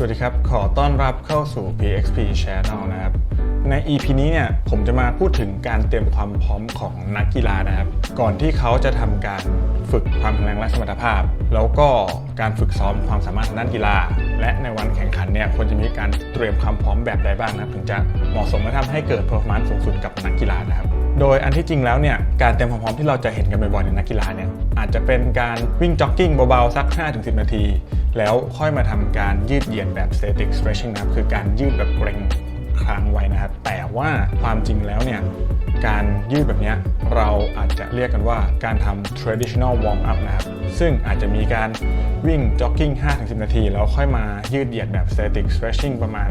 สวัสดีครับ ขอต้อนรับเข้าสู่ PXP Channel นะครับ ใน EP นี้เนี่ยผมจะมาพูดถึงการเตรียมความพร้อมของนักกีฬานะครับ ก่อนที่เขาจะทำการฝึกความแข็งแรงและสมรรถภาพ แล้วก็การฝึกซ้อมความสามารถทางด้านกีฬา และในวันแข่งขันเนี่ยควรจะมีการเตรียมความพร้อมแบบใดบ้างนะถึงจะเหมาะสมและทำให้เกิด performance สูงสุดกับนักกีฬานะครับ โดยอันที่จริงแล้วเนี่ยการเตรียมความพร้อมที่เราจะเห็นกันบ่อยๆในนักกีฬาเนี่ยอาจจะเป็นการวิ่งจ็อกกิ้งเบาๆ สัก 5-10 นาที แล้วค่อยมาทำการยืดเหยียดแบบ static stretching นะครับคือการยืดแบบเกร็งค้างไว้นะครับ แต่ว่าความจริงแล้วเนี่ย การยืดแบบนี้เราอาจจะเรียกกันว่าการทำ traditional warm up นะครับ ซึ่งอาจจะมีการวิ่งจ็อกกิ้ง5-10 นาที แล้วค่อยมายืดเหยียดแบบ static stretching ประมาณ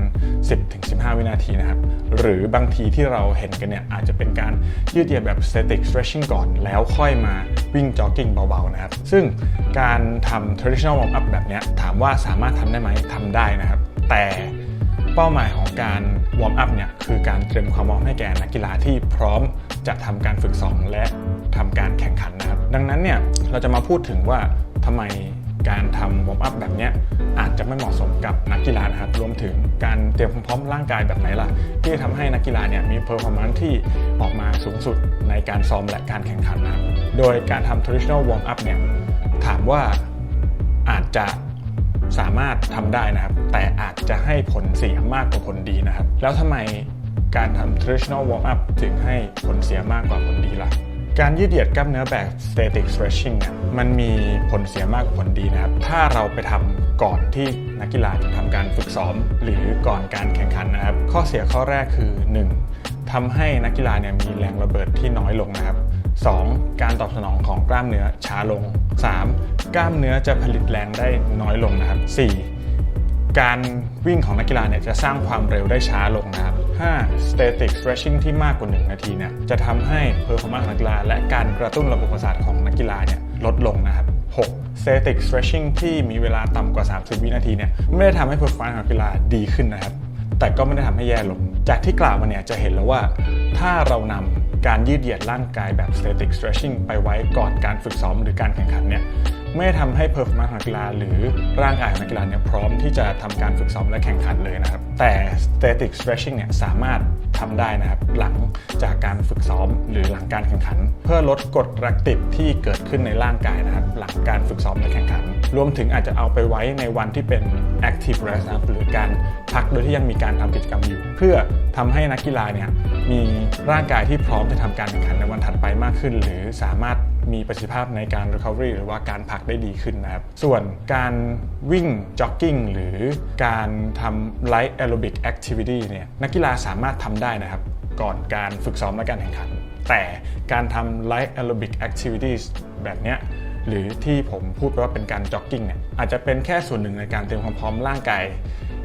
10-15 วินาทีนะครับ หรือบางทีที่เราเห็นกันเนี่ยอาจจะเป็นการยืดเหยียดแบบ static stretching ก่อน แล้วค่อยมาวิ่งจ็อกกิ้งเบาๆนะครับ ซึ่งการทำ traditional warm up แบบนี้ถามว่าสามารถทำได้ไหมทำได้นะครับ แต่ เป้าหมายของการ warm up เนี่ยคือการเตรียมความพร้อมให้แก่นักกีฬาที่พร้อมจะทำการฝึกซ้อมและทำการแข่งขันนะครับ ดังนั้นเนี่ยเราจะมาพูดถึงว่าทำไมการทำวอร์มอัพแบบเนี้ยอาจจะไม่เหมาะสมกับนักกีฬานะครับ รวมถึงการเตรียมความพร้อมร่างกายแบบไหนล่ะ ที่จะทำให้นักกีฬาเนี่ยมีเพอร์ฟอร์แมนซ์ที่ออกมาสูงสุดในการซ้อมและการแข่งขันนะครับ โดยการทำ traditional warm up เนี่ยถามว่าอาจจะ สามารถทำได้นะครับ แต่อาจจะให้ผลเสียมากกว่าผลดีนะครับ แล้วทำไมการทำ traditional warm up ถึงให้ผลเสียมากกว่าผลดีล่ะ การยืดเหยียดกล้ามเนื้อแบบ static stretching เนี่ยมันมีผลเสียมากกว่าผลดีนะครับ ถ้าเราไปทำก่อนที่นักกีฬาจะทำการฝึกซ้อม หรือก่อนการแข่งขันนะครับ ข้อเสียข้อแรกคือ 1. ทำให้นักกีฬาเนี่ยมีแรงระเบิดที่น้อยลงนะครับ 2. การตอบสนองของกล้ามเนื้อช้าลง 3. กล้ามเนื้อจะผลิตแรงได้น้อยลงนะครับ 4. การวิ่งของนักกีฬาเนี่ยจะสร้างความเร็วได้ช้าลงนะครับ 5. static stretching ที่มากกว่า 1 นาทีเนี่ยจะทำให้ performance ของนักกีฬา และการกระตุ้นระบบประสาทของนักกีฬาเนี่ยลดลงนะครับ 6. static stretching ที่มีเวลาต่ำกว่า 30 วินาทีเนี่ยไม่ได้ทำให้ performance ของนักกีฬาดีขึ้นนะครับ แต่ก็ไม่ได้ทำให้แย่ลง จากที่กล่าวมาเนี่ยจะเห็นแล้วว่าถ้าเรานำ การยืดเหยียดร่างกายแบบ static stretching ไปไว้ก่อนการฝึกซ้อมหรือการแข่งขันเนี่ยไม่ได้ทำให้ performance ของนักกีฬาหรือร่างกายของนักกีฬาเนี่ยพร้อมที่จะทำการฝึกซ้อมและแข่งขันเลยนะครับแต่ static stretching เนี่ยสามารถ ทำได้นะครับ หลังจากการฝึกซ้อมหรือหลังการแข่งขัน เพื่อลดกรดแลคติกที่เกิดขึ้นในร่างกายนะครับ หลังการฝึกซ้อมและแข่งขัน รวมถึงอาจจะเอาไปไว้ในวันที่เป็น active rest นะครับหรือการพักโดยที่ยังมีการทำกิจกรรมอยู่ เพื่อทำให้นักกีฬาเนี่ยมีร่างกายที่พร้อมจะทำการแข่งขันในวันถัดไปมากขึ้น หรือสามารถ มีประสิทธิภาพในการ recovery หรือว่าการพักได้ดีขึ้นนะครับ ส่วนการวิ่ง jogging หรือการทำ light aerobic activity เนี่ยนักกีฬาสามารถทำได้นะครับ ก่อนการฝึกซ้อมและการแข่งขัน แต่การทำ light aerobic activities แบบเนี้ยหรือที่ผมพูดไปว่าเป็นการจ็อกกิ้งเนี่ยอาจจะเป็นแค่ส่วนหนึ่งในการเตรียมความพร้อมร่างกาย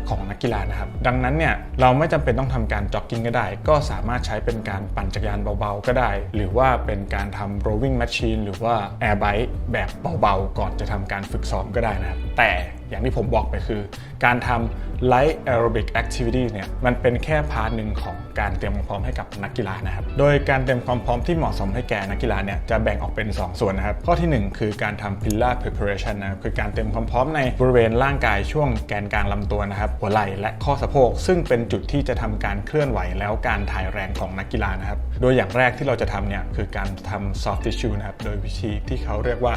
ของนักกีฬานะครับ ดังนั้นเนี่ยเราไม่จำเป็นต้องทำการจ็อกกิ้งก็ได้ ก็สามารถใช้เป็นการปั่นจักรยานเบาๆ ก็ได้ หรือว่าเป็นการทำ rowing machine หรือว่า air bike แบบเบาๆ ก่อนจะทำการฝึกซ้อมก็ได้นะครับแต่ อย่างที่ผมบอกไปคือ การทำ light aerobic activity เนี่ยมันเป็นแค่พาร์ทหนึ่งของการเตรียมความพร้อมให้กับนักกีฬานะครับ โดยการเตรียมความพร้อมที่เหมาะสมให้แก่นักกีฬาเนี่ยจะแบ่งออกเป็น 2 ส่วนนะครับ ข้อทีหนึ่1 คือการทำ pillar preparation นะครับคือการเตรียมความพร้อมในบริเวณร่างกายช่วงแกนกลางลำตัวนะครับหัวไหล่และข้อสะโพกซึ่งเป็นจุดที่จะทำการเคลื่อนไหวแล้วการถ่ายแรงของนักกีฬานะครับ โดยอย่างแรกที่เราจะทำเนี่ยคือการทำ soft tissue นะครับโดยวิธีที่เขาเรียกว่า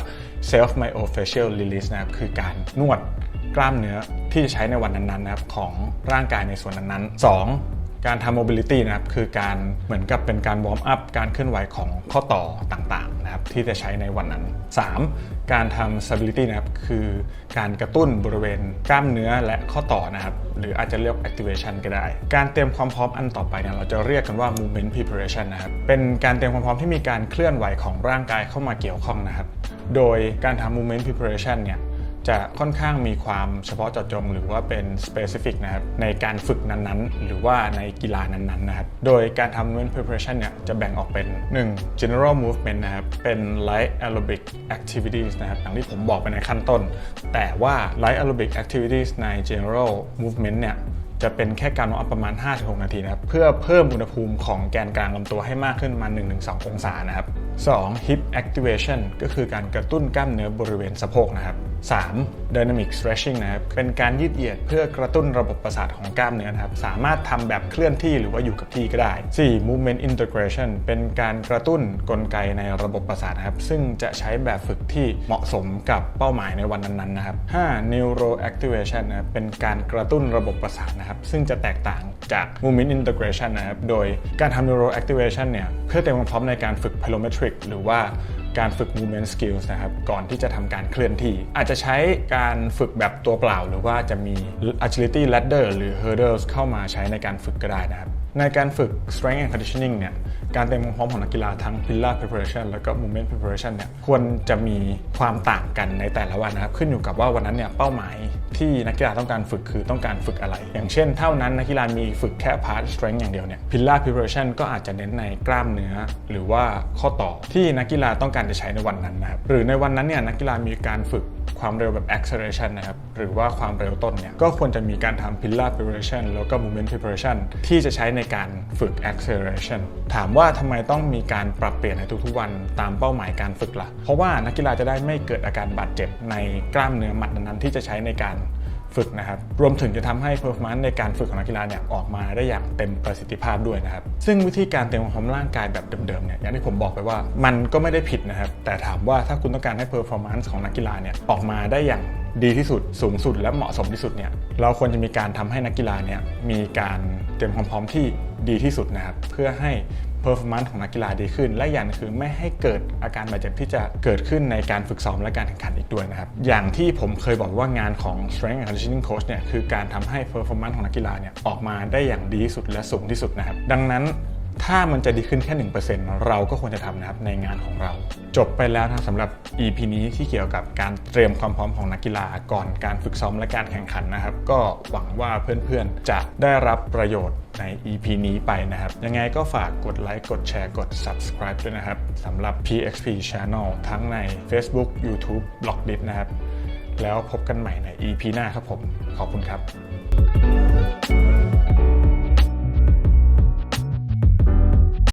self myofascial release นะครับคือการนวด กล้ามเนื้อที่จะใช้ในวันนั้นๆนะครับของร่างกายในส่วนนั้นๆ 2. การทำ mobility นะครับคือการเหมือนกับเป็นการวอร์มอัพการเคลื่อนไหวของข้อต่อต่างๆนะครับที่จะใช้ในวันนั้น 3. การทำ stability นะครับคือการกระตุ้นบริเวณกล้ามเนื้อและข้อต่อนะครับหรืออาจจะเรียก activation ก็ได้ การเตรียมความพร้อมอันต่อไปเนี่ยเราจะเรียกกันว่า movement preparation นะครับเป็นการเตรียมความพร้อมที่มีการเคลื่อนไหวของร่างกายเข้ามาเกี่ยวข้องนะครับโดยการทำ movement preparation เนี่ย จะค่อนข้างมีความเฉพาะเจาะจง หรือว่าเป็น specific นะครับในการฝึกนั้นๆ หรือว่าในกีฬานั้นๆนะครับโดยการทำ movement preparation เนี่ยจะแบ่งออกเป็น 1. general movement นะครับเป็น light aerobic activities นะครับอย่างที่ผมบอกไปในขั้นต้น แต่ว่า light aerobic activities ใน general movement เนี่ยจะเป็นแค่การวอร์มอัพประมาณ 5-6 นาทีนะครับ เพื่อเพิ่มอุณหภูมิของแกนกลางลำตัวให้มากขึ้นมา1-2 องศานะครับ 2. hip activation ก็คือการกระตุ้นกล้ามเนื้อบริเวณสะโพกนะครับ 3. Dynamic Stretching นะครับ เป็นการยืดเหยียดเพื่อกระตุ้นระบบประสาทของกล้ามเนื้อนะครับ สามารถทำแบบเคลื่อนที่หรือว่าอยู่กับที่ก็ได้ 4. Movement Integration เป็นการกระตุ้นกลไกในระบบประสาทนะครับ ซึ่งจะใช้แบบฝึกที่เหมาะสมกับเป้าหมายในวันนั้นๆนะครับ 5. Neuro Activation นะครับ เป็นการกระตุ้นระบบประสาทนะครับ ซึ่งจะแตกต่างจาก Movement Integration นะครับ โดยการทำ Neuro Activation เนี่ย เพื่อเตรียมความพร้อมในการฝึก Plyometric หรือว่า การฝึก movement skills นะครับ ก่อนที่จะทำการเคลื่อนที่ อาจจะใช้การฝึกแบบตัวเปล่า หรือว่าจะมี agility ladder หรือ hurdles เข้ามาใช้ในการฝึกก็ได้นะครับ ในการฝึก strength and conditioning เนี่ย การเตรียมความพร้อมของนักกีฬาทั้ง pillar preparation แล้วก็ movement preparation เนี่ย ควรจะมีความต่างกันในแต่ละวันนะครับ ขึ้นอยู่กับว่าวันนั้นเนี่ย เป้าหมายที่นักกีฬาต้องการฝึกคือต้องการฝึกอะไร อย่างเช่น เท่านั้นนักกีฬามีฝึกแค่ part strength อย่างเดียวเนี่ย pillar preparation ก็อาจจะเน้นในกล้ามเนื้อ หรือว่าข้อต่อที่นักกีฬาต้องการจะใช้ในวันนั้นนะครับ หรือในวันนั้นเนี่ยนักกีฬามีการฝึก ความเร็วแบบ acceleration นะครับ หรือว่าความเร็วต้นเนี่ย ก็ควรจะมีการทำ pillar preparation แล้วก็ movement preparation ที่จะใช้ในการฝึก acceleration ถามว่าทำไมต้องมีการปรับเปลี่ยนในทุกๆวันตามเป้าหมายการฝึกล่ะ เพราะว่านักกีฬาจะได้ไม่เกิดอาการบาดเจ็บในกล้ามเนื้อมัดนั้นๆที่จะใช้ในการ ฝึกนะครับ รวมถึงจะทำให้ performance ในการฝึกของนักกีฬาเนี่ยออกมาได้อย่างเต็มประสิทธิภาพด้วยนะครับ ซึ่งวิธีการเตรียมความร่างกายแบบเดิมๆเนี่ยอย่างที่ผมบอกไปว่ามันก็ไม่ได้ผิดนะครับ แต่ถามว่าถ้าคุณต้องการให้ performance ของนักกีฬาเนี่ยออกมาได้อย่างดีที่สุดสูงสุดและเหมาะสมที่สุดเนี่ยเราควรจะมีการทำให้นักกีฬาเนี่ยมีการเตรียมความพร้อมที่ดีที่สุดนะครับ เพื่อให้ performance ของนักกีฬาดีขึ้น และอย่างหนึงคือไม่ให้เกิดอาการบาดเจ็บที่จะเกิดขึ้นในการฝึกซ้อมและการแข่งขันอีกด้วยนะครับ อย่างที่ผมเคยบอกว่างานของ strength and conditioning coach เนี่ยคือการทำให้ performance ของนักกีฬาเนี่ยออกมาได้อย่างดีที่สุดและสูงที่สุดนะครับ ดังนั้น ถ้ามันจะดีขึ้นแค่ 1%เราก็ควรจะทำนะครับในงานของเรา จบไปแล้วนะสำหรับ EP นี้ที่เกี่ยวกับการเตรียมความพร้อมของนักกีฬาก่อนการฝึกซ้อมและการแข่งขันนะครับ ก็หวังว่าเพื่อนๆ จะได้รับประโยชน์ใน EP นี้ไปนะครับ ยังไงก็ฝากกดไลค์กดแชร์กด subscribe ด้วยนะครับสำหรับ PXP Channel ทั้งใน Facebook YouTube b l o g d i t นะครับ แล้วพบกันใหม่ใน EP หน้าครับผม ขอบคุณครับ